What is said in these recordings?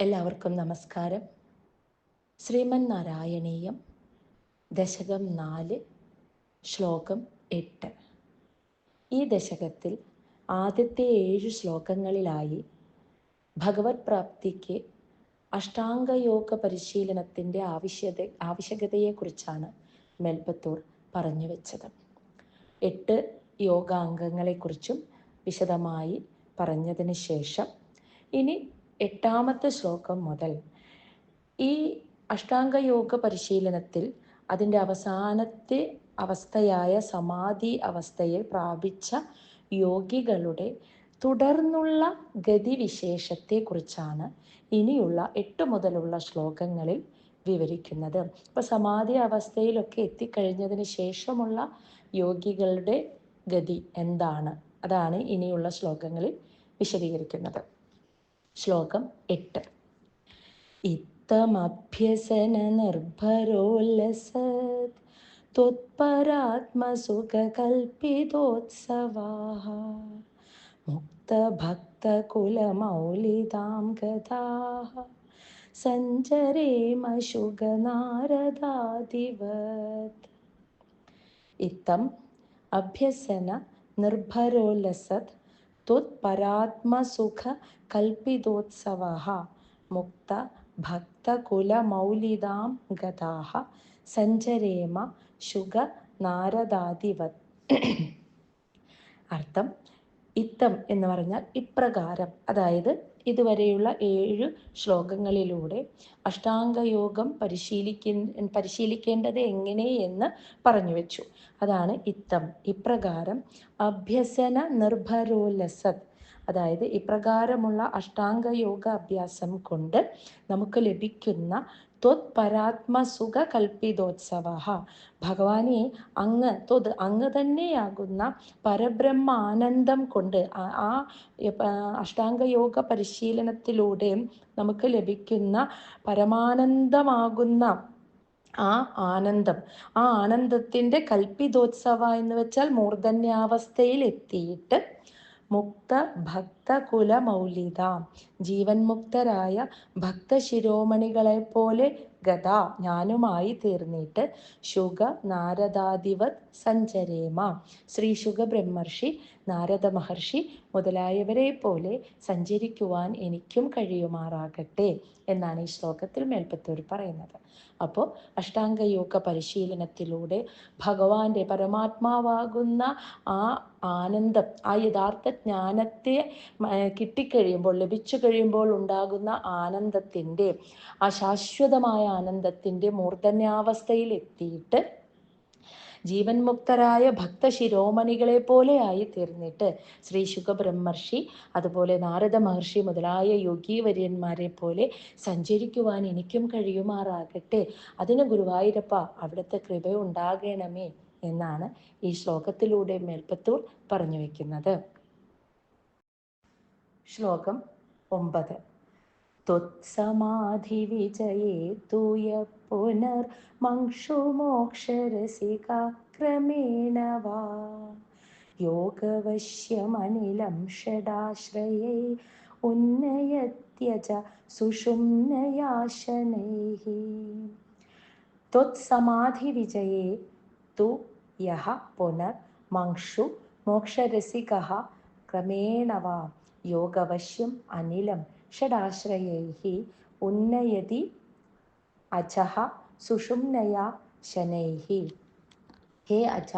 എല്ലാവർക്കും നമസ്കാരം. ശ്രീമൻ നാരായണീയം ദശകം നാല് ശ്ലോകം എട്ട്. ഈ ദശകത്തിൽ ആദ്യത്തെ ഏഴ് ശ്ലോകങ്ങളിലായി ഭഗവത് പ്രാപ്തിക്ക് അഷ്ടാംഗയോഗ പരിശീലനത്തിന്റെ ആവശ്യത ആവശ്യകതയെക്കുറിച്ചാണ് മെൽബത്തൂർ പറഞ്ഞു വെച്ചത്. എട്ട് യോഗാംഗങ്ങളെക്കുറിച്ചും വിശദമായി പറഞ്ഞതിന് ശേഷം ഇനി എട്ടാമത്തെ ശ്ലോകം മുതൽ ഈ അഷ്ടാംഗയോഗ പരിശീലനത്തിൽ അതിന്റെ അവസാനത്തെ അവസ്ഥയായ സമാധി അവസ്ഥയെ പ്രാപിച്ച യോഗികളുടെ തുടർന്നുള്ള ഗതിവിശേഷത്തെക്കുറിച്ചാണ് ഇനിയുള്ള എട്ട് മുതലുള്ള ശ്ലോകങ്ങളിൽ വിവരിക്കുന്നത്. ഇപ്പൊ സമാധി അവസ്ഥയിലൊക്കെ എത്തിക്കഴിഞ്ഞതിന് ശേഷമുള്ള യോഗികളുടെ ഗതി എന്താണ്? അതാണ് ഇനിയുള്ള ശ്ലോകങ്ങളിൽ വിശദീകരിക്കുന്നത്. ശ്ലോകം എട്ട് ഇത്തമഭ്യസന നിർഭരോല്ലസത് त्वत्परात्मसुखकल्पितोत्सवाः मुक्तभक्तकुलमौलितां गताः सञ्चरेमशुगनारदादिवत् इत्थम् अभ्यसन निर्भरोल्लसत् त्वत्परात्मसुखकल्पितोत्सवः മുക്ത ഭക്തകുലമൗലിതാം ഗതാഹ സഞ്ചരേമ ശുഗ നാരദാദിവത്. അർത്ഥം ഇത്തം എന്ന് പറഞ്ഞാൽ ഇപ്രകാരം. അതായത് ഇതുവരെയുള്ള ഏഴ് ശ്ലോകങ്ങളിലൂടെ അഷ്ടാംഗയോഗം പരിശീലിക്ക പരിശീലിക്കേണ്ടത് എങ്ങനെ എന്ന് പറഞ്ഞു വെച്ചു. അതാണ് ഇത്തം. ഇപ്രകാരം അഭ്യസന നിർഭരോല്ലസത് അതായത് ഇപ്രകാരമുള്ള അഷ്ടാംഗ യോഗ അഭ്യാസം കൊണ്ട് നമുക്ക് ലഭിക്കുന്ന ത്വത് പരാത്മസുഖ കൽപ്പിതോത്സവ ഭഗവാനെ അങ്ങ് ത്വത് അങ്ങ് തന്നെയാകുന്ന പരബ്രഹ്മ ആനന്ദം കൊണ്ട് ആ അഷ്ടാംഗ യോഗ പരിശീലനത്തിലൂടെ നമുക്ക് ലഭിക്കുന്ന പരമാനന്ദമാകുന്ന ആ ആനന്ദം. ആ ആനന്ദത്തിന്റെ കൽപ്പിതോത്സവ എന്ന് വെച്ചാൽ മൂർധന്യാവസ്ഥയിൽ എത്തിയിട്ട് മുക്ത ഭക്ത ജീവൻ മുക്തരായ ഭക്തശിരോമണികളെ പോലെ ഗത ഞാനുമായി തീർന്നിട്ട് ശുഗ നാരദാദിവത് സഞ്ചരേമ. ശ്രീ ശുഗ ബ്രഹ്മർഷി നാരദ മഹർഷി മുതലായവരെ പോലെ സഞ്ചരിക്കുവാൻ എനിക്കും കഴിയുമാറാകട്ടെ എന്നാണ് ഈ ശ്ലോകത്തിൽ മേൽപ്പത്തൂർ പറയുന്നത്. അപ്പോൾ അഷ്ടാംഗയോഗ പരിശീലനത്തിലൂടെ ഭഗവാന്റെ പരമാത്മാവാകുന്ന ആ ആനന്ദം. ആ യഥാർത്ഥ ജ്ഞാനത്തെ കിട്ടിക്കഴിയുമ്പോൾ ലഭിച്ചു കഴിയുമ്പോൾ ഉണ്ടാകുന്ന ആനന്ദത്തിന്റെ ആ ശാശ്വതമായ ആനന്ദത്തിന്റെ മൂർധന്യാവസ്ഥയിൽ എത്തിയിട്ട് ജീവൻ മുക്തരായ ഭക്ത ശിരോമണികളെ പോലെ ആയി തീർന്നിട്ട് ശ്രീ ശുഖബ്രഹ്മർഷി അതുപോലെ നാരദ മഹർഷി മുതലായ യോഗീവര്യന്മാരെ പോലെ സഞ്ചരിക്കുവാൻ എനിക്കും കഴിയുമാറാകട്ടെ. അതിന് ഗുരുവായൂരപ്പ അവിടുത്തെ കൃപ ഉണ്ടാകണമേ. എന്നാണ് ഈ ശ്ലോകത്തിലൂടെ മേൽപ്പത്തൂർ പറഞ്ഞു വയ്ക്കുന്നത് ശ്ലോകം ഒമ്പത്. ത്വത്സമാധി വിജയേ തൂയ പുനർ മങ്ഷുമോക്ഷരസിക ക്രമേണ വാ. യോഗവശ്യമനിലം ഷഡാശ്രയൈ ഉന്നയത്യജ സുഷുമ്നയാശനൈ ത്വത്സമാധിവിജയേ തു യഹ പുനർ മങ്ഷു മോക്ഷരസിക ക്രമേണവ യോഗവശ്യം അനിലം ഷഡാശ്രയൈ ഉന്നയതി അജഹ സുഷുമ്നയ ശനൈ ഹേ അജ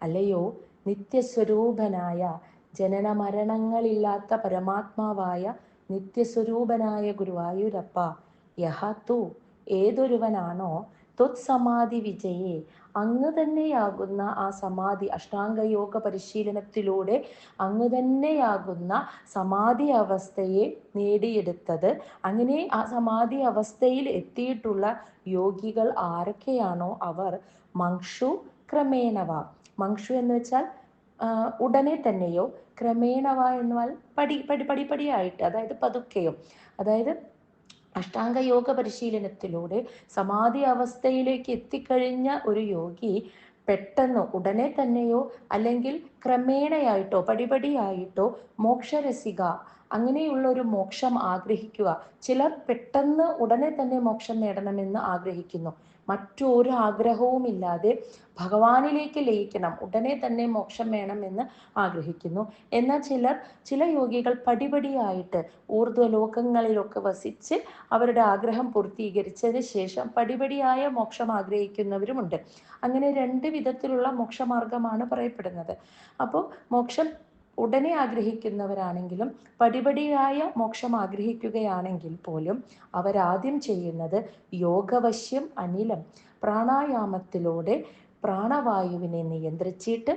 അലയോ നിത്യസ്വരൂപനായ ജനന മരണങ്ങളില്ലാത്ത പരമാത്മാവായ നിത്യസ്വരൂപനായ ഗുരുവായൂരപ്പ യഹ തു ഏതൊരുവനാണോ ത്വത്സമാധി വിജയേ അങ്ങ് തന്നെയാകുന്ന ആ സമാധി അഷ്ടാംഗയോഗ പരിശീലനത്തിലൂടെ അങ്ങ് തന്നെയാകുന്ന സമാധി അവസ്ഥയെ നേടിയെടുത്തത്. അങ്ങനെ ആ സമാധി അവസ്ഥയിൽ എത്തിയിട്ടുള്ള യോഗികൾ ആരൊക്കെയാണോ അവർ? മങ്ഷു ക്രമേണവ. മങ്ഷു എന്ന് വെച്ചാൽ ഉടനെ തന്നെയോ? ക്രമേണവ എന്നാൽ പടി പടി പടിപടിയായിട്ട് അതായത് പതുക്കെയോ? അതായത് അഷ്ടാംഗ യോഗ പരിശീലനത്തിലൂടെ സമാധി അവസ്ഥയിലേക്ക് എത്തിക്കഴിഞ്ഞ ഒരു യോഗി പെട്ടെന്നോ ഉടനെ തന്നെയോ അല്ലെങ്കിൽ ക്രമേണയായിട്ടോ പടിപടിയായിട്ടോ മോക്ഷരസിക അങ്ങനെയുള്ള ഒരു മോക്ഷം ആഗ്രഹിക്കുക. ചിലർ പെട്ടെന്ന് ഉടനെ തന്നെ മോക്ഷം നേടണമെന്ന് ആഗ്രഹിക്കുന്നു. മറ്റൊരു ആഗ്രഹവുമില്ലാതെ ഭഗവാനിലേക്ക് ലയിക്കണം. ഉടനെ തന്നെ മോക്ഷം വേണമെന്ന് ആഗ്രഹിക്കുന്നു. എന്നാൽ ചിലർ ചില യോഗികൾ പടിപടിയായിട്ട് ഊർധ്വലോകങ്ങളിലൊക്കെ വസിച്ച് അവരുടെ ആഗ്രഹം പൂർത്തീകരിച്ചതിന് ശേഷം പടിപടിയായ മോക്ഷം ആഗ്രഹിക്കുന്നവരുമുണ്ട്. അങ്ങനെ രണ്ട് വിധത്തിലുള്ള മോക്ഷമാർഗമാണ് പറയപ്പെടുന്നത്. അപ്പോൾ മോക്ഷം ഉടനെ ആഗ്രഹിക്കുന്നവരാണെങ്കിലും പടിപടിയായ മോക്ഷം ആഗ്രഹിക്കുകയാണെങ്കിൽ പോലും അവരാദ്യം ചെയ്യുന്നത് യോഗവശ്യം അനിലം പ്രാണായാമത്തിലൂടെ പ്രാണവായുവിനെ നിയന്ത്രിച്ചിട്ട്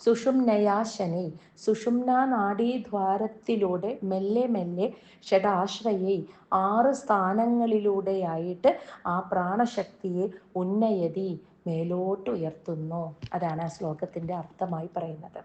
സുഷുംനയാശനി സുഷുമ്ന നാഡീദ്വാരത്തിലൂടെ മെല്ലെ മെല്ലെ ഷഡാശ്രയെ ആറ് സ്ഥാനങ്ങളിലൂടെയായിട്ട് ആ പ്രാണശക്തിയെ ഉന്നയതി മേലോട്ട് ഉയർത്തുന്നു അതാണ് ആ ശ്ലോകത്തിന്റെ അർത്ഥമായി പറയുന്നത്.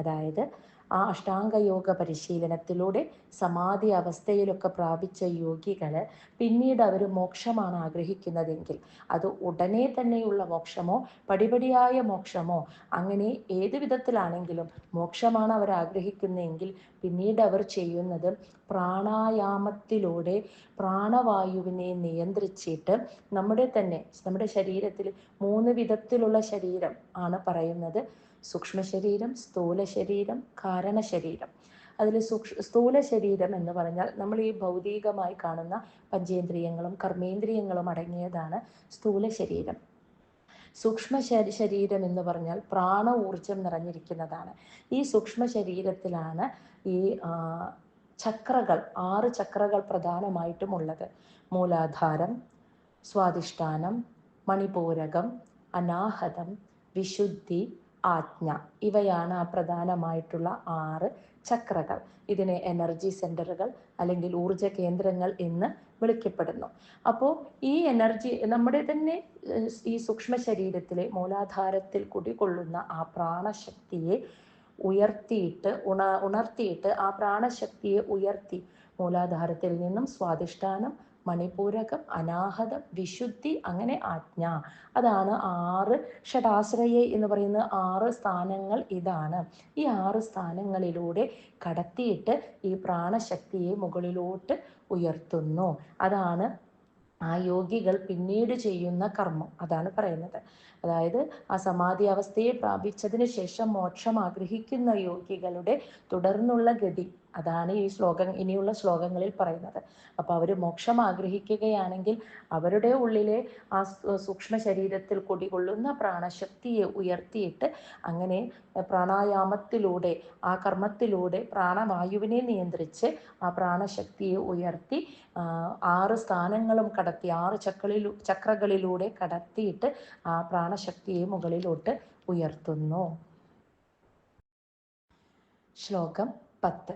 അതായത് ആ അഷ്ടാംഗയോഗ പരിശീലനത്തിലൂടെ സമാധി അവസ്ഥയിലൊക്കെ പ്രാപിച്ച യോഗികൾ പിന്നീട് അവർ മോക്ഷമാണ് ആഗ്രഹിക്കുന്നതെങ്കിൽ അത് ഉടനെ തന്നെയുള്ള മോക്ഷമോ പടിപടിയായ മോക്ഷമോ അങ്ങനെ ഏത് വിധത്തിലാണെങ്കിലും മോക്ഷമാണ് അവർ ആഗ്രഹിക്കുന്നതെങ്കിൽ പിന്നീട് അവർ ചെയ്യുന്നത് പ്രാണായാമത്തിലൂടെ പ്രാണവായുവിനെ നിയന്ത്രിച്ചിട്ട് നമ്മുടെ തന്നെ നമ്മുടെ ശരീരത്തിൽ മൂന്ന് വിധത്തിലുള്ള ശരീരം ആണ് പറയുന്നത്. സൂക്ഷ്മ ശരീരം സ്ഥൂല ശരീരം കാരണ ശരീരം അതിൽ സൂക്ഷ സ്ഥൂല ശരീരം എന്ന് പറഞ്ഞാൽ നമ്മൾ ഈ ഭൗതികമായി കാണുന്ന പഞ്ചേന്ദ്രിയങ്ങളും കർമ്മേന്ദ്രിയങ്ങളും അടങ്ങിയതാണ് സ്ഥൂല ശരീരം സൂക്ഷ്മ ശരീരം എന്ന് പറഞ്ഞാൽ പ്രാണ ഊർജം നിറഞ്ഞിരിക്കുന്നതാണ്. ഈ സൂക്ഷ്മ ശരീരത്തിലാണ് ഈ ചക്രകൾ ആറ് ചക്രകൾ പ്രധാനമായിട്ടും ഉള്ളത്. മൂലാധാരം സ്വാധിഷ്ഠാനം മണിപൂരകം അനാഹതം വിശുദ്ധി ആജ്ഞ. ഇവയാണ് പ്രധാനമായിട്ടുള്ള ആറ് ചക്രകൾ. ഇതിനെ എനർജി സെന്ററുകൾ അല്ലെങ്കിൽ ഊർജ കേന്ദ്രങ്ങൾ എന്ന് വിളിക്കപ്പെടുന്നു. അപ്പോൾ ഈ എനർജി നമ്മുടെ തന്നെ ഈ സൂക്ഷ്മ ശരീരത്തിലെ മൂലാധാരത്തിൽ കുടികൊള്ളുന്ന ആ പ്രാണശക്തിയെ ഉയർത്തിയിട്ട് ഉണ ഉണർത്തിയിട്ട് ആ പ്രാണശക്തിയെ ഉയർത്തി മൂലാധാരത്തിൽ നിന്നും സ്വാധിഷ്ഠാനം മണിപൂരകം അനാഹതം വിശുദ്ധി അങ്ങനെ ആജ്ഞ. അതാണ് ആറ് ഷടാശ്രയ എന്ന് പറയുന്ന ആറ് സ്ഥാനങ്ങൾ ഇതാണ്. ഈ ആറ് സ്ഥാനങ്ങളിലൂടെ കടത്തിയിട്ട് ഈ പ്രാണശക്തിയെ മുകളിലോട്ട് ഉയർത്തുന്നു. അതാണ് ആ യോഗികൾ പിന്നീട് ചെയ്യുന്ന കർമ്മം. അതാണ് പറയുന്നത്. അതായത് ആ സമാധി അവസ്ഥയെ പ്രാപിച്ചതിന് ശേഷം മോക്ഷം ആഗ്രഹിക്കുന്ന യോഗികളുടെ തുടർന്നുള്ള ഗതി അതാണ് ഈ ശ്ലോകം ഇനിയുള്ള ശ്ലോകങ്ങളിൽ പറയുന്നത്. അപ്പോൾ അവർ മോക്ഷം ആഗ്രഹിക്കുകയാണെങ്കിൽ അവരുടെ ഉള്ളിലെ ആ സൂക്ഷ്മ ശരീരത്തിൽ കുടികൊള്ളുന്ന പ്രാണശക്തിയെ ഉയർത്തിയിട്ട് അങ്ങനെ പ്രാണായാമത്തിലൂടെ ആ കർമ്മത്തിലൂടെ പ്രാണവായുവിനെ നിയന്ത്രിച്ച് ആ പ്രാണശക്തിയെ ഉയർത്തി ആറ് സ്ഥാനങ്ങളും കടത്തി ആറ് ചക്രളിലൂ ചക്രകളിലൂടെ കടത്തിയിട്ട് ആ പ്രാണശക്തിയെ മുകളിലോട്ട് ഉയർത്തുന്നു. ശ്ലോകം പത്ത്.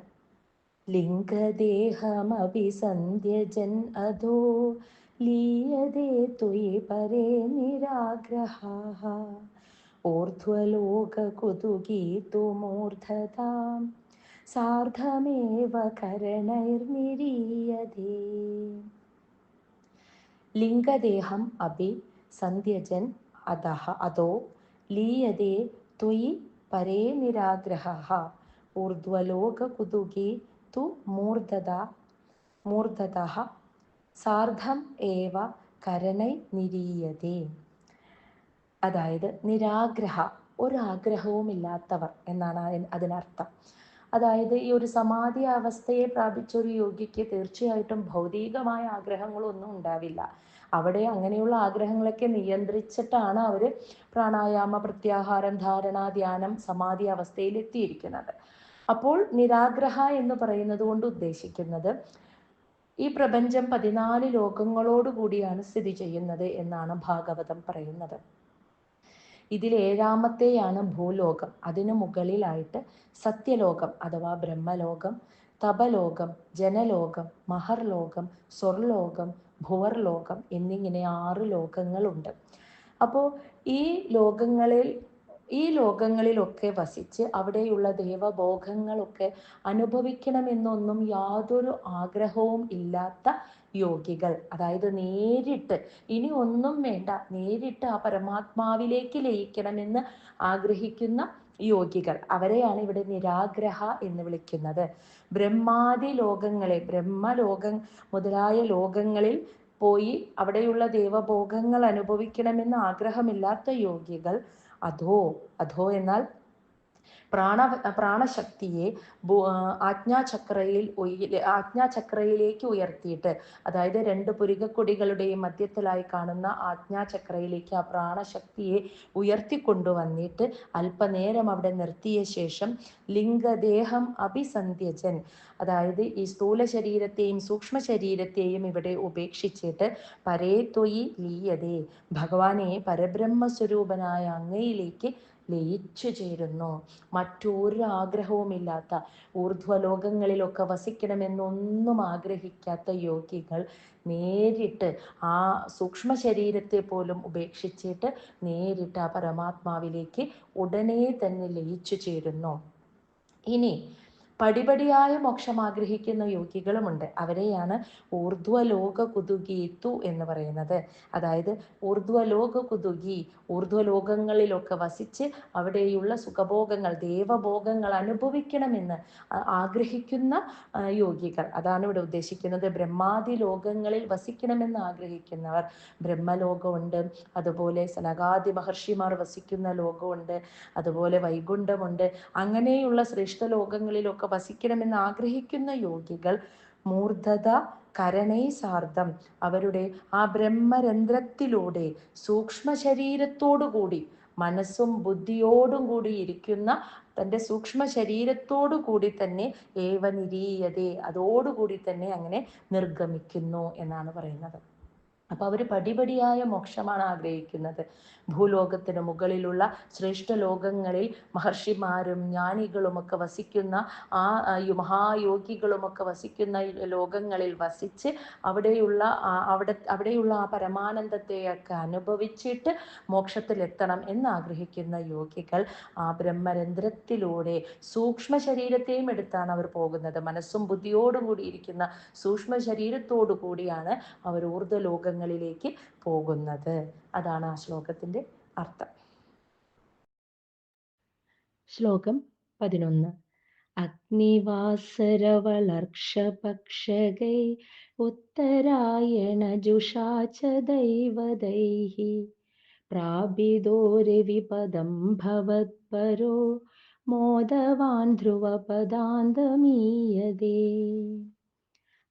ലിംഗദേഹമപി സന്ധ്യജൻ അധോ ലീയതേ ത്വയി പരേ നിരാഗ്രഹാः ഊർധ്വലോകകുതുകീർത്തുമൂർധതാം സാർദ്ധമേവ കരണൈർനിരീയതേ ലിംഗദേഹം അഭി സന്ധ്യജൻ അധഃ അധോ ലീയതേ ത്വയി പരേ നിരാഗ്രഹ ഊർധ്വലോകകുതുകി തു മൂർധത മൂർധത സാർദ്ധം ഏവ കരണൈ നിരീയതേ അതായത് നിരാഗ്രഹ ഒരാഗ്രഹവുമില്ലാത്തവർ എന്നാണ് അതിനർത്ഥം. അതായത് ഈ ഒരു സമാധി അവസ്ഥയെ പ്രാപിച്ച ഒരു യോഗിക്ക് തീർച്ചയായിട്ടും ഭൗതികമായ ആഗ്രഹങ്ങളൊന്നും ഉണ്ടാവില്ല. അവിടെ അങ്ങനെയുള്ള ആഗ്രഹങ്ങളൊക്കെ നിയന്ത്രിച്ചിട്ടാണ് അവർ പ്രാണായാമ പ്രത്യാഹാരം ധാരണ ധ്യാനം സമാധി അവസ്ഥയിൽ എത്തിയിരിക്കുന്നത് അപ്പോൾ നിരാഗ്രഹ എന്ന് പറയുന്നത് കൊണ്ട് ഉദ്ദേശിക്കുന്നത് ഈ പ്രപഞ്ചം പതിനാല് ലോകങ്ങളോട് കൂടിയാണ് സ്ഥിതി ചെയ്യുന്നത് എന്നാണ് ഭാഗവതം പറയുന്നത്. ഇതിൽ ഏഴാമത്തെയാണ് ഭൂലോകം. അതിനു മുകളിലായിട്ട് സത്യലോകം അഥവാ ബ്രഹ്മലോകം തപലോകം ജനലോകം മഹർലോകം സ്വർലോകം ഭുവർലോകം എന്നിങ്ങനെ ആറ് ലോകങ്ങളുണ്ട്. അപ്പോൾ ഈ ലോകങ്ങളിൽ ഈ ലോകങ്ങളിലൊക്കെ വസിച്ച് അവിടെയുള്ള ദേവഭോഗങ്ങളൊക്കെ അനുഭവിക്കണമെന്നൊന്നും യാതൊരു ആഗ്രഹവും ഇല്ലാത്ത യോഗികൾ. അതായത് നേരിട്ട് ഇനി ഒന്നും വേണ്ട നേരിട്ട് ആ പരമാത്മാവിലേക്ക് ലയിക്കണമെന്ന് ആഗ്രഹിക്കുന്ന യോഗികൾ. അവരെയാണ് ഇവിടെ നിരാഗ്രഹ എന്ന് വിളിക്കുന്നത്. ബ്രഹ്മാദി ലോകങ്ങളെ ബ്രഹ്മലോകം മുതലായ ലോകങ്ങളിൽ പോയി അവിടെയുള്ള ദേവഭോഗങ്ങൾ അനുഭവിക്കണമെന്ന് ആഗ്രഹമില്ലാത്ത യോഗികൾ അധോ അധോ എന്നാൽ പ്രാണ പ്രാണശക്തിയെ ആജ്ഞാചക്രയിൽ ആജ്ഞാചക്രയിലേക്ക് ഉയർത്തിയിട്ട് അതായത് രണ്ട് പുരികക്കൊടികളുടെയും മധ്യത്തിലായി കാണുന്ന ആജ്ഞാചക്രയിലേക്ക് ആ പ്രാണശക്തിയെ ഉയർത്തിക്കൊണ്ടുവന്നിട്ട് അല്പനേരം അവിടെ നിർത്തിയ ശേഷം ലിംഗദേഹം അഭിസന്ധ്യജൻ അതായത് ഈ സ്ഥൂല ശരീരത്തെയും സൂക്ഷ്മ ശരീരത്തെയും ഇവിടെ ഉപേക്ഷിച്ചിട്ട് പരേ തൊയി ലീയതേ ഭഗവാനെ പരബ്രഹ്മസ്വരൂപനായ അങ്ങയിലേക്ക് ലയിച്ചു ചേരുന്നു. മറ്റൊരു ആഗ്രഹവുമില്ലാത്ത ഊർധ്വലോകങ്ങളിലൊക്കെ വസിക്കണമെന്നൊന്നും ആഗ്രഹിക്കാത്ത യോഗികൾ നേരിട്ട് ആ സൂക്ഷ്മ ശരീരത്തെ പോലും ഉപേക്ഷിച്ചിട്ട് നേരിട്ട് ആ പരമാത്മാവിലേക്ക് ഉടനെ തന്നെ ലയിച്ചു ചേരുന്നു. ഇനി പടിപടിയായ മോക്ഷം ആഗ്രഹിക്കുന്ന യോഗികളുമുണ്ട്. അവരെയാണ് ഊർധ്വലോക കുതുകീത്തു എന്ന് പറയുന്നത്. അതായത് ഊർധ്വലോക കുതുകി ഊർധ്വലോകങ്ങളിലൊക്കെ വസിച്ച് അവിടെയുള്ള സുഖഭോഗങ്ങൾ ദേവഭോഗങ്ങൾ അനുഭവിക്കണമെന്ന് ആഗ്രഹിക്കുന്ന യോഗികൾ. അതാണ് ഇവിടെ ഉദ്ദേശിക്കുന്നത്. ബ്രഹ്മാദി ലോകങ്ങളിൽ വസിക്കണമെന്ന് ആഗ്രഹിക്കുന്നവർ. ബ്രഹ്മലോകമുണ്ട്. അതുപോലെ സനകാദി മഹർഷിമാർ വസിക്കുന്ന ലോകമുണ്ട്. അതുപോലെ വൈകുണ്ഠമുണ്ട്. അങ്ങനെയുള്ള ശ്രേഷ്ഠ ലോകങ്ങളിലൊക്കെ ഒക്കെ വസിക്കണമെന്ന് ആഗ്രഹിക്കുന്ന യോഗികൾ മൂർധത കരണേസാർദ്ധം അവരുടെ ആ ബ്രഹ്മരന്ധ്രത്തിലൂടെ സൂക്ഷ്മ ശരീരത്തോടുകൂടി മനസ്സും ബുദ്ധിയോടും കൂടി ഇരിക്കുന്ന തന്റെ സൂക്ഷ്മ ശരീരത്തോടു കൂടി തന്നെ ഏവ നിരീയതേ അതോടുകൂടി തന്നെ അങ്ങനെ നിർഗമിക്കുന്നു എന്നാണ് പറയുന്നത്. അപ്പോൾ അവർ പടിപടിയായ മോക്ഷമാണ് ആഗ്രഹിക്കുന്നത്. ഭൂലോകത്തിന് മുകളിലുള്ള ശ്രേഷ്ഠ ലോകങ്ങളിൽ മഹർഷിമാരും ജ്ഞാനികളുമൊക്കെ വസിക്കുന്ന ആ മഹായോഗികളുമൊക്കെ വസിക്കുന്ന ലോകങ്ങളിൽ വസിച്ച് അവിടെയുള്ള അവിടെ അവിടെയുള്ള ആ പരമാനന്ദത്തെയൊക്കെ അനുഭവിച്ചിട്ട് മോക്ഷത്തിലെത്തണം എന്നാഗ്രഹിക്കുന്ന യോഗികൾ ആ ബ്രഹ്മരന്ധ്രത്തിലൂടെ സൂക്ഷ്മ ശരീരത്തെയും എടുത്താണ് അവർ പോകുന്നത്. മനസ്സും ബുദ്ധിയോടും കൂടിയിരിക്കുന്ന സൂക്ഷ്മ ശരീരത്തോടു കൂടിയാണ് അവർ ഊർദ്ധ ലോകങ്ങളിലേക്ക് പോകുന്നത്. അതാണ് ആ ശ്ലോകത്തിന്റെ അർത്ഥം. ശ്ലോകം പതിനൊന്ന്. അഗ്നിവാസരവളർക്ഷപക്ഷകൈ ഉത്തരായണജുഷാ ച ദൈവതൈ പ്രാപിതോ രവിപദം ഭവത്പരോ മോദവാൻ ധ്രുവപദാന്തമീയതേ.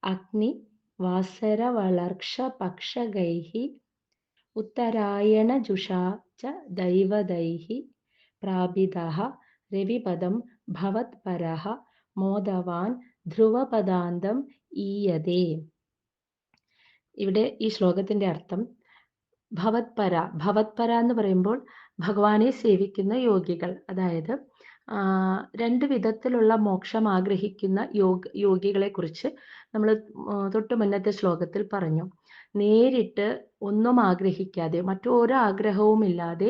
അഗ്നി വാസര വളർക്ഷ പക്ഷകൈഹി ച ദൈവതൈഹി പ്രാപിതഃ രവിപദം ഭവത്പരഃ മോദവാൻ ധ്രുവപദാന്തം ഈയതേ. ഇവിടെ ഈ ശ്ലോകത്തിന്റെ അർത്ഥം ഭവത്പര ഭവത്പര എന്ന് പറയുമ്പോൾ ഭഗവാനെ സേവിക്കുന്ന യോഗികൾ. അതായത് രണ്ട് വിധത്തിലുള്ള മോക്ഷം ആഗ്രഹിക്കുന്ന യോഗ യോഗികളെ കുറിച്ച് നമ്മൾ തൊട്ടു മുന്നത്തെ ശ്ലോകത്തിൽ പറഞ്ഞു. നേരിട്ട് ഒന്നും ആഗ്രഹിക്കാതെ മറ്റൊരു ആഗ്രഹവും ഇല്ലാതെ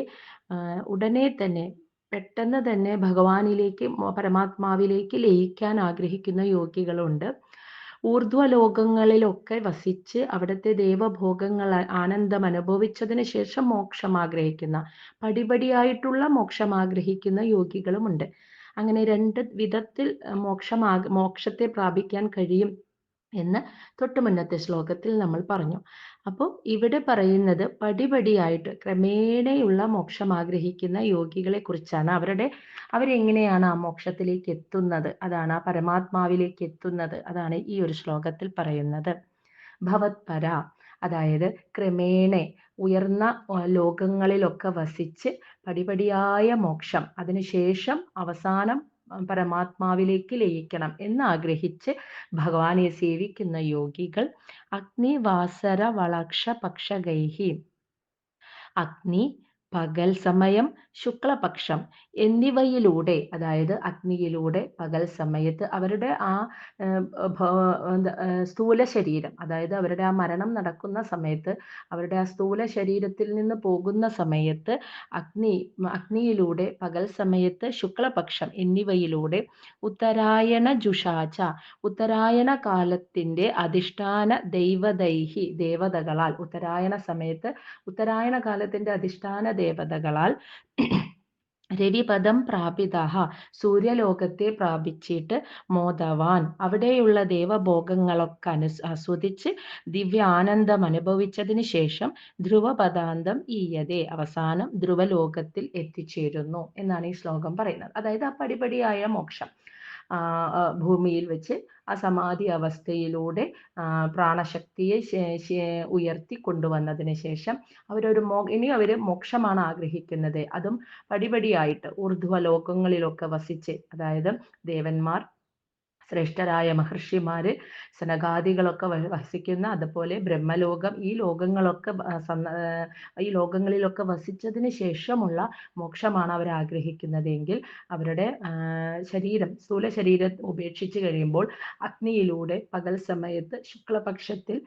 ഉടനെ തന്നെ പെട്ടെന്ന് തന്നെ ഭഗവാനിലേക്ക് പരമാത്മാവിലേക്ക് ലയിക്കാൻ ആഗ്രഹിക്കുന്ന യോഗികളുണ്ട്. ഊർധ്വലോകങ്ങളിലൊക്കെ വസിച്ച് അവിടുത്തെ ദേവഭോഗങ്ങൾ ആനന്ദം അനുഭവിച്ചതിന് ശേഷം മോക്ഷം ആഗ്രഹിക്കുന്ന പടിപടിയായിട്ടുള്ള മോക്ഷം ആഗ്രഹിക്കുന്ന യോഗികളുമുണ്ട്. അങ്ങനെ രണ്ട് വിധത്തിൽ മോക്ഷം മോക്ഷത്തെ പ്രാപിക്കാൻ കഴിയും എന്ന് തൊട്ടുമുന്നത്തെ ശ്ലോകത്തിൽ നമ്മൾ പറഞ്ഞു. അപ്പോൾ ഇവിടെ പറയുന്നത് പടിപടിയായിട്ട് ക്രമേണയുള്ള മോക്ഷം ആഗ്രഹിക്കുന്ന യോഗികളെ കുറിച്ചാണ് അവരുടെ അവരെങ്ങനെയാണ് ആ മോക്ഷത്തിലേക്ക് എത്തുന്നത്? അതാണ് ആ പരമാത്മാവിലേക്ക് എത്തുന്നത്. അതാണ് ഈ ഒരു ശ്ലോകത്തിൽ പറയുന്നത്. ഭവത് പര അതായത് ക്രമേണ ഉയർന്ന ലോകങ്ങളിലൊക്കെ വസിച്ച് പടിപടിയായ മോക്ഷം അതിനുശേഷം അവസാനം പരമാത്മാവിലേക്ക് ലയിക്കണം എന്നാഗ്രഹിച്ച് ഭഗവാനെ സേവിക്കുന്ന യോഗികൾ അഗ്നിവാസര വളക്ഷ പക്ഷഗൈഹി. അഗ്നി പകൽ സമയം ശുക്ലപക്ഷം എന്നിവയിലൂടെ അതായത് അഗ്നിയിലൂടെ പകൽ സമയത്ത് അവരുടെ ആ സ്ഥൂല ശരീരം അതായത് അവരുടെ ആ മരണം നടക്കുന്ന സമയത്ത് അവരുടെ ആ സ്ഥൂല ശരീരത്തിൽ നിന്ന് പോകുന്ന സമയത്ത് അഗ്നി അഗ്നിയിലൂടെ പകൽ സമയത്ത് ശുക്ലപക്ഷം എന്നിവയിലൂടെ ഉത്തരായണ ജുഷാച ഉത്തരായണ കാലത്തിന്റെ അധിഷ്ഠാന ദൈവദൈഹി ദേവതകളാൽ ഉത്തരായണ സമയത്ത് ഉത്തരായണ കാലത്തിന്റെ അധിഷ്ഠാന ദേവതകളാൽ രവിപദം പ്രാപിത സൂര്യലോകത്തെ പ്രാപിച്ചിട്ട് മോദവാൻ. അവിടെയുള്ള ദേവഭോഗങ്ങളൊക്കെ അനു ആസ്വദിച്ച് ദിവ്യ ആനന്ദം അനുഭവിച്ചതിന് ശേഷം ധ്രുവപദാന്തം ഈയതെ. അവസാനം ധ്രുവലോകത്തിൽ എത്തിച്ചേരുന്നു എന്നാണ് ഈ ശ്ലോകം പറയുന്നത്. അതായത് ആ പടിപടിയായ മോക്ഷം. ഭൂമിയിൽ വെച്ച് ആ സമാധി അവസ്ഥയിലൂടെ പ്രാണശക്തിയെ ഉയർത്തി കൊണ്ടുവന്നതിന് ശേഷം അവരൊരു മോ ഇനി അവർ മോക്ഷമാണ് ആഗ്രഹിക്കുന്നത്. അതും പടിപടിയായിട്ട് ഊർധ്വ ലോകങ്ങളിലൊക്കെ വസിച്ച് അതായത് ദേവന്മാർ ശ്രേഷ്ഠരായ മഹർഷിമാര് സനകാദികളൊക്കെ വസിക്കുന്ന അതുപോലെ ബ്രഹ്മലോകം ഈ ലോകങ്ങളൊക്കെ ഈ ലോകങ്ങളിലൊക്കെ വസിച്ചതിന് ശേഷമുള്ള മോക്ഷമാണ് അവർ ആഗ്രഹിക്കുന്നതെങ്കിൽ അവരുടെ ശരീരം സ്ഥൂല ശരീരം ഉപേക്ഷിച്ച് കഴിയുമ്പോൾ അഗ്നിയിലൂടെ പകൽ സമയത്ത് ശുക്ലപക്ഷത്തിൽ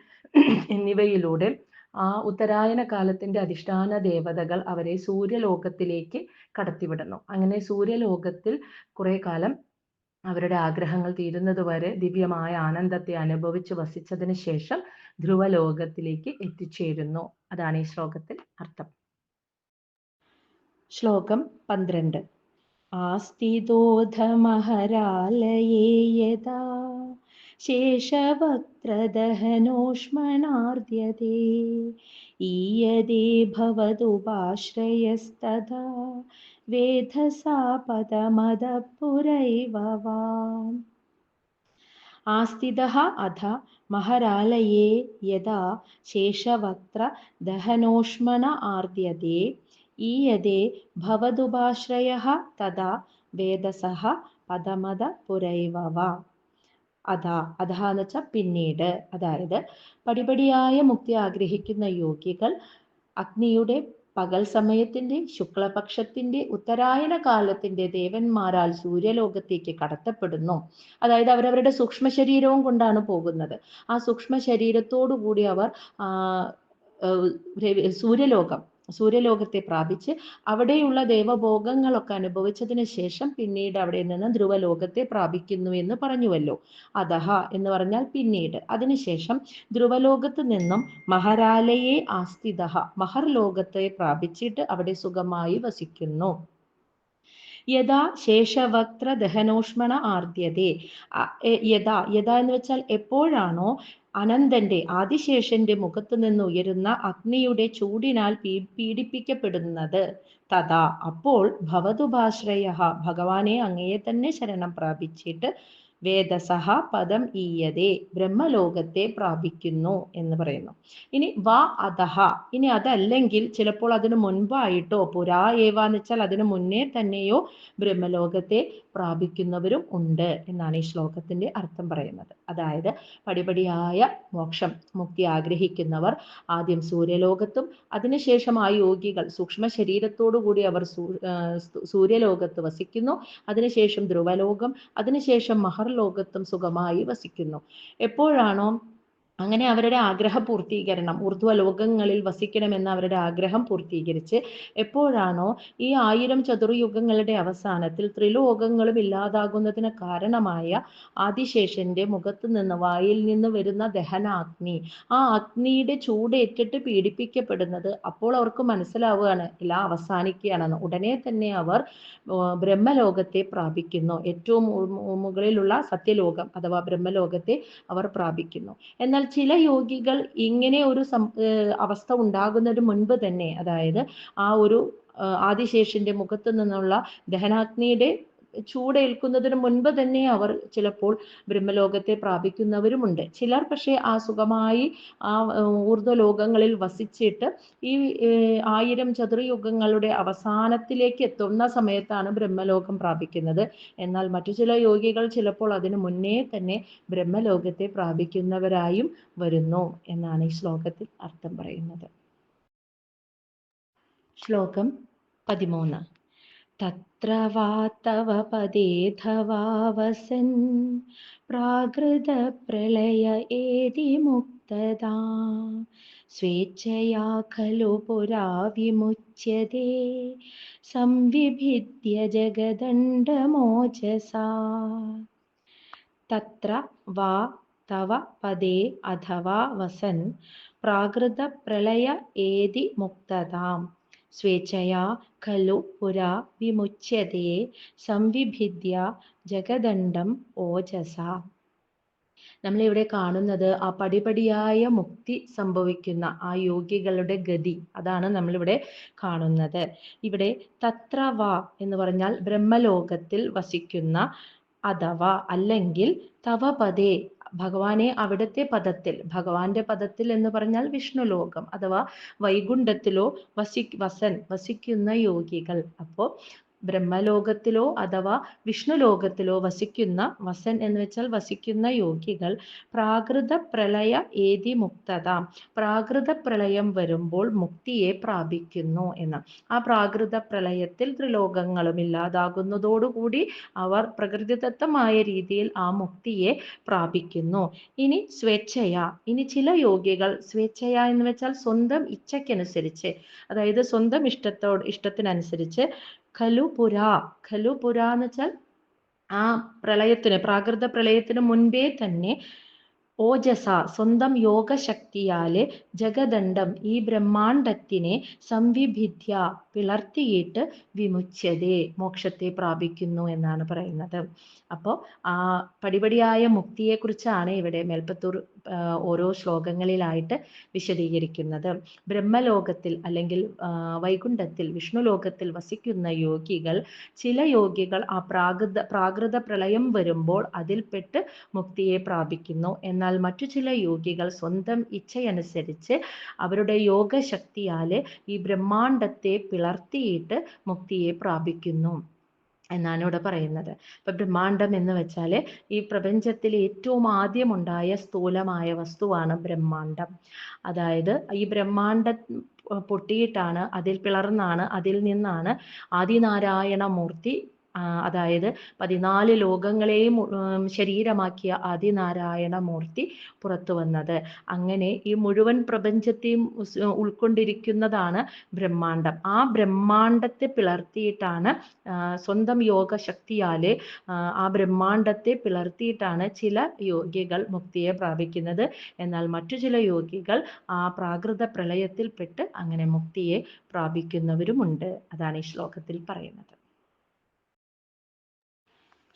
എന്നിവയിലൂടെ ആ ഉത്തരായന കാലത്തിന്റെ അധിഷ്ഠാന ദേവതകൾ അവരെ സൂര്യലോകത്തിലേക്ക് കടത്തിവിടുന്നു. അങ്ങനെ സൂര്യലോകത്തിൽ കുറെ കാലം അവരുടെ ആഗ്രഹങ്ങൾ തീരുന്നതുവരെ ദിവ്യമായ ആനന്ദത്തെ അനുഭവിച്ച് വസിച്ചതിന് ശേഷം ധ്രുവലോകത്തിലേക്ക് എത്തിച്ചേരുന്നു. അതാണ് ഈ ശ്ലോകത്തിൽ അർത്ഥം. ശ്ലോകം പന്ത്രണ്ട്. ആസ്തിദോധമഹരാലയേ യഥാ ശേഷവക്ത്രദഹനോഷ്മണാർദ്യതേ ഈയതേ ഭവതുപാശ്രയസ്തഥാ വേധസാ പദമദപുരൈവ വാം ആസ്ഥിതഃ അധ മഹരാലയേ യഥാ ശേഷവക്ത്ര ദഹനോഷ്മണ ആർദ്യതേ ഈയതേ ഭവതുപാശ്രയഃ തഥാ വേദസഃ പദമദ പുരൈവ വാ അതാ അതാ എന്ന് വെച്ചാൽ പിന്നീട്. അതായത് പടിപടിയായ മുക്തി ആഗ്രഹിക്കുന്ന യോഗികൾ അഗ്നിയുടെ പകൽ സമയത്തിന്റെ ശുക്ലപക്ഷത്തിന്റെ ഉത്തരായണ കാലത്തിന്റെ ദേവന്മാരാൽ സൂര്യലോകത്തേക്ക് കടത്തപ്പെടുന്നു. അതായത് അവരവരുടെ സൂക്ഷ്മ ശരീരവും കൊണ്ടാണ് പോകുന്നത്. ആ സൂക്ഷ്മ ശരീരത്തോടു കൂടി അവർ സൂര്യലോകം സൂര്യലോകത്തെ പ്രാപിച്ച് അവിടെയുള്ള ദേവഭോഗങ്ങളൊക്കെ അനുഭവിച്ചതിന് ശേഷം പിന്നീട് അവിടെ നിന്ന് ധ്രുവലോകത്തെ പ്രാപിക്കുന്നു എന്ന് പറഞ്ഞുവല്ലോ. അതഹ എന്ന് പറഞ്ഞാൽ പിന്നീട്. അതിനുശേഷം ധ്രുവലോകത്ത് നിന്നും മഹരാലയെ ആസ്തിതഹ മഹർ ലോകത്തെ പ്രാപിച്ചിട്ട് അവിടെ സുഖമായി വസിക്കുന്നു. യഥാ ശേഷവക്ത്ര ദഹനോഷ്മണ ആർദ്യതേ യഥാ യഥാ എന്ന് വെച്ചാൽ എപ്പോഴാണോ അനന്തന്റെ ആദിശേഷന്റെ മുഖത്ത് നിന്ന് ഉയരുന്ന അഗ്നിയുടെ ചൂടിനാൽ പീ പീഡിപ്പിക്കപ്പെടുന്നത്. തഥാ അപ്പോൾ ഭവതുഭാശ്രയ ഭഗവാനെ അങ്ങയെ തന്നെ ശരണം പ്രാപിച്ചിട്ട് വേദസഹ പദം ഈയതേ ബ്രഹ്മലോകത്തെ പ്രാപിക്കുന്നു എന്ന് പറയുന്നു. ഇനി വാ അതഹ ഇനി അതല്ലെങ്കിൽ ചിലപ്പോൾ അതിന് മുൻപായിട്ടോ പുരാ ഏവാന്ന് വെച്ചാൽ അതിന് മുന്നേ തന്നെയോ ബ്രഹ്മലോകത്തെ പ്രാപിക്കുന്നവരും ഉണ്ട് എന്നാണ് ഈ ശ്ലോകത്തിന്റെ അർത്ഥം പറയുന്നത്. അതായത് പടിപടിയായ മോക്ഷം മുക്തി ആഗ്രഹിക്കുന്നവർ ആദ്യം സൂര്യലോകത്തും അതിനുശേഷം ആ യോഗികൾ. സൂക്ഷ്മ ശരീരത്തോടു കൂടി അവർ സൂര്യലോകത്ത് വസിക്കുന്നു. അതിനുശേഷം ധ്രുവലോകം അതിനുശേഷം മഹർലോകത്തും സുഖമായി വസിക്കുന്നു. എപ്പോഴാണോ അങ്ങനെ അവരുടെ ആഗ്രഹ പൂർത്തീകരണം ഊർധ്വ ലോകങ്ങളിൽ വസിക്കണമെന്ന് അവരുടെ ആഗ്രഹം പൂർത്തീകരിച്ച് എപ്പോഴാണോ ഈ ആയിരം ചതുർയുഗങ്ങളുടെ അവസാനത്തിൽ ത്രിലോകങ്ങളും ഇല്ലാതാകുന്നതിന് കാരണമായ ആദിശേഷന്റെ മുഖത്ത് നിന്ന് വായിൽ നിന്ന് വരുന്ന ദഹനാഗ്നി ആ അഗ്നിയുടെ ചൂടേറ്റിട്ട് പീഡിപ്പിക്കപ്പെടുന്നത് അപ്പോൾ അവർക്ക് മനസ്സിലാവുകയാണ് എല്ലാം അവസാനിക്കുകയാണെന്ന്. ഉടനെ തന്നെ അവർ ബ്രഹ്മലോകത്തെ പ്രാപിക്കുന്നു. ഏറ്റവും മുകളിലുള്ള സത്യലോകം അഥവാ ബ്രഹ്മലോകത്തെ അവർ പ്രാപിക്കുന്നു. എന്നാൽ ചില യോഗികൾ ഇങ്ങനെ ഒരു അവസ്ഥ ഉണ്ടാകുന്നതിന് മുൻപ് തന്നെ അതായത് ആ ഒരു ആദിശേഷന്റെ മുഖത്ത് നിന്നുള്ള ദഹനാഗ്നിയുടെ ചൂടേൽക്കുന്നതിന് മുൻപ് തന്നെ അവർ ചിലപ്പോൾ ബ്രഹ്മലോകത്തെ പ്രാപിക്കുന്നവരുമുണ്ട്. ചിലർ പക്ഷേ ആ സുഖമായി ആ ഊർധ്വ ലോകങ്ങളിൽ വസിച്ചിട്ട് ഈ ആയിരം ചതുർയുഗങ്ങളുടെ അവസാനത്തിലേക്ക് എത്തുന്ന സമയത്താണ് ബ്രഹ്മലോകം പ്രാപിക്കുന്നത്. എന്നാൽ മറ്റു ചില യോഗികൾ ചിലപ്പോൾ അതിനു മുന്നേ തന്നെ ബ്രഹ്മലോകത്തെ പ്രാപിക്കുന്നവരായും വരുന്നു എന്നാണ് ഈ ശ്ലോകത്തിൽ അർത്ഥം പറയുന്നത്. ശ്ലോകം പതിമൂന്ന്. തത്ര വാ തവ പദേധവാ വസൻ പ്രാകൃത പ്രളയ ഏതി മുക്തദാ സ്വേച്ഛയാ ഖലു പുരാ വിമുച്യത്തെ സംവിഭിദ്യ ജഗദണ്ഡമോചസാ തത്ര വാ തവ പദേ അഥവാ വസൻ പ്രാകൃത പ്രളയ ഏതി മുക്തതാം സ്വേച്ഛയാ ഖലു പുരാ വിമുച്യതേ സംവിഭിദ്യ ജഗദണ്ഡം ഓജസ. നമ്മളിവിടെ കാണുന്നത് ആ പടിപടിയായ മുക്തി സംഭവിക്കുന്ന ആ യോഗികളുടെ ഗതി. അതാണ് നമ്മളിവിടെ കാണുന്നത്. ഇവിടെ തത്രവ എന്ന് പറഞ്ഞാൽ ബ്രഹ്മലോകത്തിൽ വസിക്കുന്ന അഥവാ അല്ലെങ്കിൽ തവപദേ ഭഗവാനെ അവിടുത്തെ പദത്തിൽ ഭഗവാന്റെ പദത്തിൽ എന്ന് പറഞ്ഞാൽ വിഷ്ണു ലോകം അഥവാ വൈകുണ്ഠത്തിലോ വസി വസൻ വസിക്കുന്ന യോഗികൾ. അപ്പോൾ ബ്രഹ്മലോകത്തിലോ അഥവാ വിഷ്ണുലോകത്തിലോ വസിക്കുന്ന വസൻ എന്ന് വെച്ചാൽ വസിക്കുന്ന യോഗികൾ പ്രാകൃത പ്രളയ ഏതി മുക്തത. പ്രാകൃത പ്രളയം വരുമ്പോൾ മുക്തിയെ പ്രാപിക്കുന്നു എന്ന്. ആ പ്രാകൃത പ്രളയത്തിൽ ത്രിലോകങ്ങളും ഇല്ലാതാകുന്നതോടുകൂടി അവർ പ്രകൃതിദത്തമായ രീതിയിൽ ആ മുക്തിയെ പ്രാപിക്കുന്നു. ഇനി സ്വേച്ഛയ. ഇനി ചില യോഗികൾ സ്വേച്ഛയ എന്ന് വെച്ചാൽ സ്വന്തം ഇച്ഛയ്ക്കനുസരിച്ച് അതായത് സ്വന്തം ഇഷ്ടത്തോട് ഇഷ്ടത്തിനനുസരിച്ച് ഖലുപുര ഖലുപുര എന്ന് വെച്ചാൽ ആ പ്രളയത്തിന് പ്രാകൃത പ്രളയത്തിന് മുൻപേ തന്നെ ഓജസ സ്വന്തം യോഗശക്തിയാൽ ജഗദണ്ഡം ഈ ബ്രഹ്മാണ്ടത്തിനെ സംവിഭിദ്യ പിളർത്തിയിട്ട് വിമുച്ചതേ മോക്ഷത്തെ പ്രാപിക്കുന്നു എന്നാണ് പറയുന്നത്. അപ്പോൾ ആ പടിപടിയായ മുക്തിയെക്കുറിച്ചാണ് ഇവിടെ മേൽപ്പത്തൂർ ഓരോ ശ്ലോകങ്ങളിലായിട്ട് വിശദീകരിക്കുന്നത്. ബ്രഹ്മലോകത്തിൽ അല്ലെങ്കിൽ വൈകുണ്ഠത്തിൽ വിഷ്ണു ലോകത്തിൽ വസിക്കുന്ന യോഗികൾ ചില യോഗികൾ ആ പ്രാകൃത പ്രാകൃത പ്രളയം വരുമ്പോൾ അതിൽപ്പെട്ട് മുക്തിയെ പ്രാപിക്കുന്നു. എന്നാൽ മറ്റു ചില യോഗികൾ സ്വന്തം ഇച്ഛയനുസരിച്ച് അവരുടെ യോഗശക്തിയാൽ ഈ ബ്രഹ്മാണ്ടത്തെ പിളർത്തിയിട്ട് മുക്തിയെ പ്രാപിക്കുന്നു. എന്നാണ് ഇവിടെ പറയുന്നത്. ഇപ്പൊ ബ്രഹ്മാണ്ടം എന്ന് വെച്ചാൽ ഈ പ്രപഞ്ചത്തിൽ ഏറ്റവും ആദ്യം ഉണ്ടായ സ്ഥൂലമായ വസ്തുവാണ് ബ്രഹ്മാണ്ടം. അതായത് ഈ ബ്രഹ്മാണ്ട പൊട്ടിയിട്ടാണ് അതിൽ പിളർന്നാണ് അതിൽ നിന്നാണ് ആദിനാരായണ മൂർത്തി അതായത് പതിനാല് ലോകങ്ങളെയും ശരീരമാക്കിയ ആദിനാരായണ മൂർത്തി പുറത്തു വന്നത്. അങ്ങനെ ഈ മുഴുവൻ പ്രപഞ്ചത്തെയും ഉൾക്കൊണ്ടിരിക്കുന്നതാണ് ബ്രഹ്മാണ്ടം ആ ബ്രഹ്മാണ്ടത്തെ പിളർത്തിയിട്ടാണ് സ്വന്തം യോഗശക്തിയാൽ ആ, ബ്രഹ്മാണ്ടത്തെ പിളർത്തിയിട്ടാണ് ചില യോഗികൾ മുക്തിയെ പ്രാപിക്കുന്നത്. എന്നാൽ മറ്റു ചില യോഗികൾ ആ പ്രാകൃത പ്രളയത്തിൽപ്പെട്ട് അങ്ങനെ മുക്തിയെ പ്രാപിക്കുന്നവരുമുണ്ട്. അതാണ് ഈ ശ്ലോകത്തിൽ പറയുന്നത്.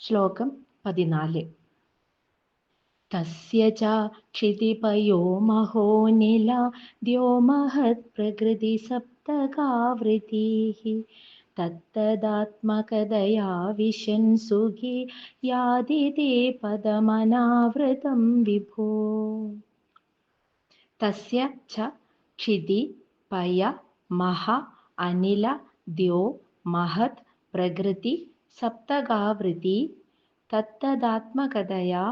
ശ്ലോകം പതിനാല്. തസ്യ ച ക്ഷിതിപയോ മഹോനില ദ്യോമഹത് പ്രകൃതി സപ്തകാവൃതീ തത്തദാത്മകതയാ വിശൻ സുഖി യാതി തേ പദമനാവൃതം വിഭോ. തസ്യ ച ക്ഷിതി പയ മഹ അനില ദ്യോ മഹത് പ്രകൃതി സപ്തകാവൃതി തത്തദാത്മകതയാ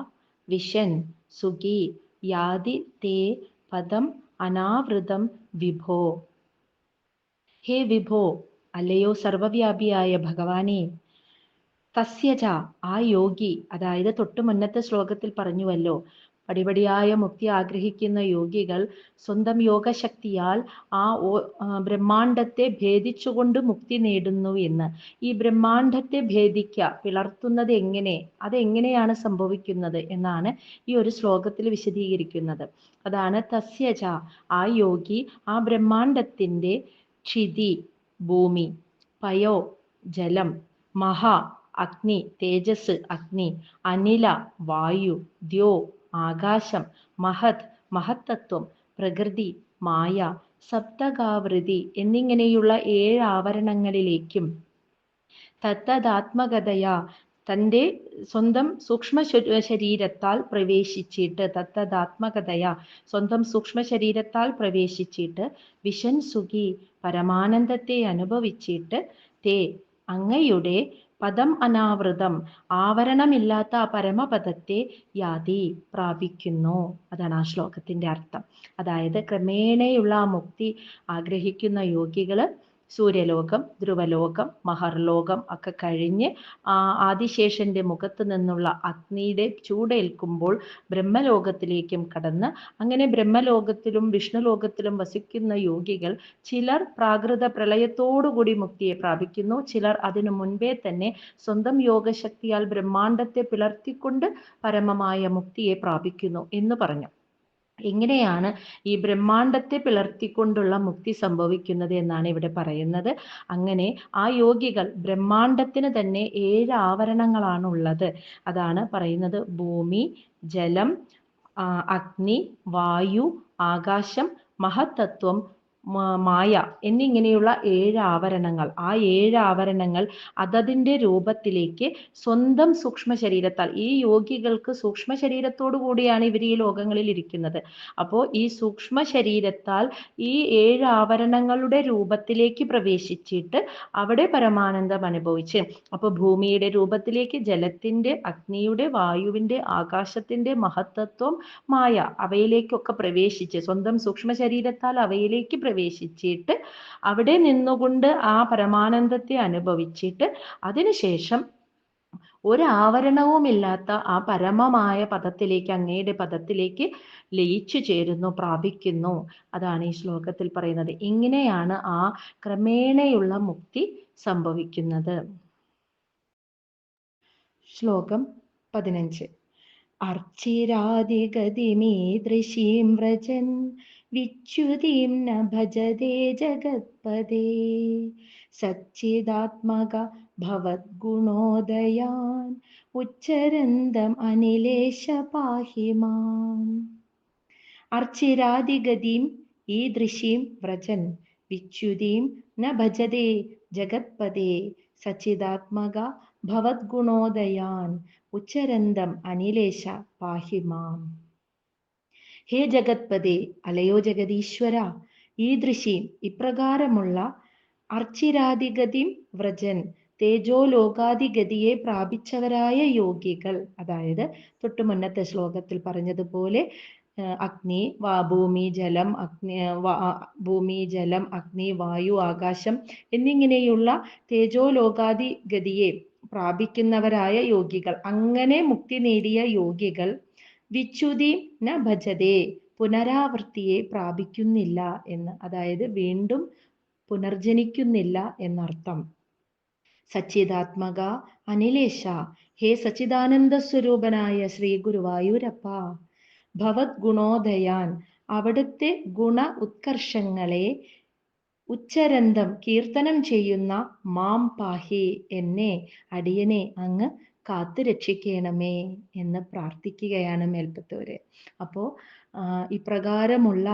വിശൻ സുഖി യാതി തേ പദം അനാവൃതം വിഭോ ഹേ വിഭോ അല്ലയോ സർവവ്യാപിയായ ഭഗവാനെ തസ്യജ ആ യോഗി അതായത് തൊട്ടു മുന്നത്തെ ശ്ലോകത്തിൽ പറഞ്ഞുവല്ലോ പടിപടിയായ മുക്തി ആഗ്രഹിക്കുന്ന യോഗികൾ സ്വന്തം യോഗശക്തിയാൽ ആ ബ്രഹ്മാണ്ടത്തെ ഭേദിച്ചുകൊണ്ട് മുക്തി നേടുന്നു എന്ന്. ഈ ബ്രഹ്മാണ്ടത്തെ ഭേദിക്ക പിളർത്തുന്നത് എങ്ങനെ അതെങ്ങനെയാണ് സംഭവിക്കുന്നത് എന്നാണ് ഈ ഒരു ശ്ലോകത്തിൽ വിശദീകരിക്കുന്നത്. അതാണ് തസ്യജ ആ യോഗി ആ ബ്രഹ്മാണ്ടത്തിന്റെ ക്ഷിതി ഭൂമി പയോ ജലം മഹ അഗ്നി തേജസ് അഗ്നി അനില വായു ദ്യോ ആകാശം മഹത് മഹത്തത്വം പ്രകൃതി മായ സപ്തകാവൃതി എന്നിങ്ങനെയുള്ള ഏഴ് ആവരണങ്ങളിലേക്കും. തത്തദാത്മകതയാ തന്റെ സ്വന്തം സൂക്ഷ്മ ശരീരത്താൽ പ്രവേശിച്ചിട്ട് തത്തദാത്മകതയാ സ്വന്തം സൂക്ഷ്മ ശരീരത്താൽ പ്രവേശിച്ചിട്ട് വിഷൻ സുഖി പരമാനന്ദത്തെ അനുഭവിച്ചിട്ട് തേ അങ്ങയുടെ പദം അനാവൃതം. ആവരണമില്ലാത്ത പരമപദത്തെ യാതി പ്രാപിക്കുന്നു. അതാണ് ആ ശ്ലോകത്തിന്റെ അർത്ഥം. അതായത് ക്രമേണയുള്ള മുക്തി ആഗ്രഹിക്കുന്ന യോഗികൾ സൂര്യലോകം ധ്രുവലോകം മഹർലോകം ഒക്കെ കഴിഞ്ഞ് ആ ആദിശേഷന്റെ മുഖത്ത് നിന്നുള്ള അഗ്നിയുടെ ചൂടേൽക്കുമ്പോൾ ബ്രഹ്മലോകത്തിലേക്കും കടന്ന് അങ്ങനെ ബ്രഹ്മലോകത്തിലും വിഷ്ണുലോകത്തിലും വസിക്കുന്ന യോഗികൾ ചിലർ പ്രാകൃത പ്രളയത്തോടുകൂടി മുക്തിയെ പ്രാപിക്കുന്നു. ചിലർ അതിനു മുൻപേ തന്നെ സ്വന്തം യോഗശക്തിയാൽ ബ്രഹ്മാണ്ടത്തെ പിളർത്തിക്കൊണ്ട് പരമമായ മുക്തിയെ പ്രാപിക്കുന്നു എന്ന് പറഞ്ഞു. എങ്ങനെയാണ് ഈ ബ്രഹ്മാണ്ടത്തെ പിളർത്തിക്കൊണ്ടുള്ള മുക്തി സംഭവിക്കുന്നത് എന്നാണ് ഇവിടെ പറയുന്നത്. അങ്ങനെ ആ യോഗികൾ ബ്രഹ്മാണ്ടത്തിന് തന്നെ ഏഴ് ആവരണങ്ങളാണ് ഉള്ളത് അതാണ് പറയുന്നത് ഭൂമി ജലം അഗ്നി വായു ആകാശം മഹത്തത്വം മായ എന്നിങ്ങനെയുള്ള ഏഴ് ആവരണങ്ങൾ. ആ ഏഴ് ആവരണങ്ങൾ അതതിന്റെ രൂപത്തിലേക്ക് സ്വന്തം സൂക്ഷ്മ ശരീരത്താൽ ഈ യോഗികൾക്ക് സൂക്ഷ്മ ശരീരത്തോടു കൂടിയാണ് ഇവർ ഈ ലോകങ്ങളിൽ ഇരിക്കുന്നത്. അപ്പോൾ ഈ സൂക്ഷ്മ ശരീരത്താൽ ഈ ഏഴ് ആവരണങ്ങളുടെ രൂപത്തിലേക്ക് പ്രവേശിച്ചിട്ട് അവിടെ പരമാനന്ദം അനുഭവിച്ച് അപ്പോൾ ഭൂമിയുടെ രൂപത്തിലേക്ക് ജലത്തിന്റെ അഗ്നിയുടെ വായുവിന്റെ ആകാശത്തിന്റെ മഹത്തത്വം മായ അവയിലേക്കൊക്കെ പ്രവേശിച്ച് സ്വന്തം സൂക്ഷ്മ ശരീരത്താൽ അവയിലേക്ക് പ്രവേശിച്ചിട്ട് അവിടെ നിന്നുകൊണ്ട് ആ പരമാനന്ദത്തെ അനുഭവിച്ചിട്ട് അതിനുശേഷം ഒരാവരണവുമില്ലാത്ത ആ പരമമായ പദത്തിലേക്ക് അങ്ങയുടെ പദത്തിലേക്ക് ലയിച്ചു ചേരുന്നു പ്രാപിക്കുന്നു. അതാണ് ഈ ശ്ലോകത്തിൽ പറയുന്നത്. ഇങ്ങനെയാണ് ആ ക്രമേണയുള്ള മുക്തി സംഭവിക്കുന്നത്. ശ്ലോകം പതിനഞ്ച്. അർച്ചിരാദിഗതിമീദൃശീം വ്രജൻ വിച്യുതിം ന ഭജതേ ജഗത്പദേ സച്ചിദാത്മക ഭവദ്ഗുണോദയാൻ ഉച്ചരന്തം അനിലേശ പാഹി മാം. അർച്ചിരാദിഗതിം ഈദൃശീം വ്രജൻ വിച്യുതിം ന ഭജതേ ജഗത്പദേ സച്ചിദാത്മക ഭവദ്ഗുണോദയാൻ ഉച്ചരന്തം അനിലേശ പാഹി മാം. ഹേ ജഗത്പതി അലയോ ജഗദീശ്വര ഈദൃശീം ഇപ്രകാരമുള്ള അർച്ചിരാധിഗതി വ്രജൻ തേജോ ലോകാധിഗതിയെ പ്രാപിച്ചവരായ യോഗികൾ. അതായത് തൊട്ടു മുന്നത്തെ ശ്ലോകത്തിൽ പറഞ്ഞതുപോലെ അഗ്നി വാ ഭൂമി ജലം അഗ്നി ഭൂമി ജലം അഗ്നി വായു ആകാശം എന്നിങ്ങനെയുള്ള തേജോ ലോകാധിഗതിയെ പ്രാപിക്കുന്നവരായ യോഗികൾ. അങ്ങനെ മുക്തി നേടിയ യോഗികൾ വിച്യുതി ന ഭജതേ പുനരാവൃത്തിയെ പ്രാപിക്കുന്നില്ല എന്ന് അതായത് വീണ്ടും പുനർജനിക്കുന്നില്ല എന്നർത്ഥം. സച്ചിദാത്മക അനിലേശ ഹേ സച്ചിദാനന്ദ സ്വരൂപനായ ശ്രീ ഗുരുവായൂരപ്പ ഭവത് ഗുണോദയാൻ അവിടുത്തെ ഗുണ ഉത്കർഷങ്ങളെ ഉച്ചരന്തം കീർത്തനം ചെയ്യുന്ന മാം പാഹി എന്നെ അടിയനെ അങ്ങ് കാത്തു രക്ഷിക്കണമേ എന്ന് പ്രാർത്ഥിക്കുകയാണ് മേൽപ്പത്തവര് അപ്പോ ആ, ഇപ്രകാരമുള്ള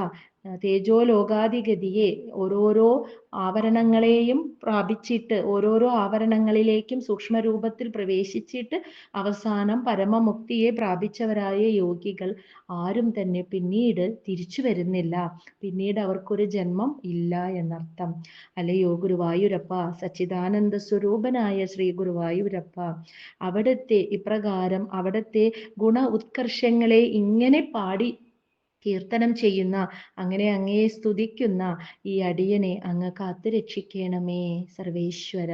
തേജോ തേജോലോകാധിഗതിയെ ഓരോരോ ആവരണങ്ങളെയും പ്രാപിച്ചിട്ട് ഓരോരോ ആവരണങ്ങളിലേക്കും സൂക്ഷ്മരൂപത്തിൽ പ്രവേശിച്ചിട്ട് അവസാനം പരമമുക്തിയെ പ്രാപിച്ചവരായ യോഗികൾ ആരും തന്നെ പിന്നീട് തിരിച്ചു വരുന്നില്ല. പിന്നീട് അവർക്കൊരു ജന്മം ഇല്ല എന്നർത്ഥം. അല്ലയോ ഗുരുവായൂരപ്പ? സച്ചിദാനന്ദ സ്വരൂപനായ ശ്രീ ഗുരുവായൂരപ്പ. അവിടുത്തെ ഇപ്രകാരം അവിടുത്തെ ഗുണ ഉത്കർഷങ്ങളെ ഇങ്ങനെ പാടി കീർത്തനം ചെയ്യുന്ന അങ്ങനെ അങ്ങയെ സ്തുതിക്കുന്ന ഈ അടിയനെ അങ്ങ് കാത്തു രക്ഷിക്കണമേ സർവേശ്വര.